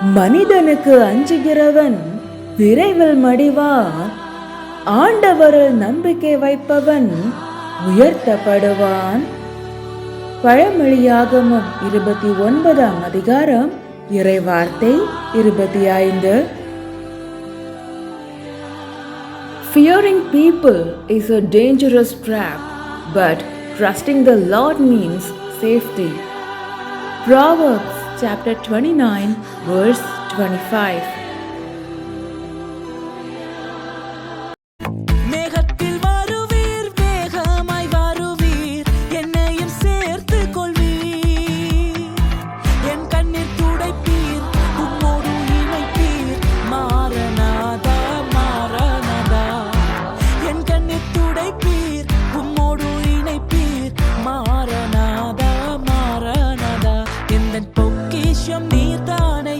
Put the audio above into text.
மனிதனுக்கு அஞ்சுகிறவன் விரைவில் மடிவா. ஆண்டவரில் நம்பிக்கை வைப்பவன் உயர்த்தப்படுவான். பழமொழியாகமம் இருபத்தி ஒன்பதாம் அதிகாரம் இறைவார்த்தை இருபத்தி ஐந்து. Fearing people is a dangerous trap, but trusting the Lord means safety. Proverbs chapter 29, verse 25. லட்சியம் நீர்தானே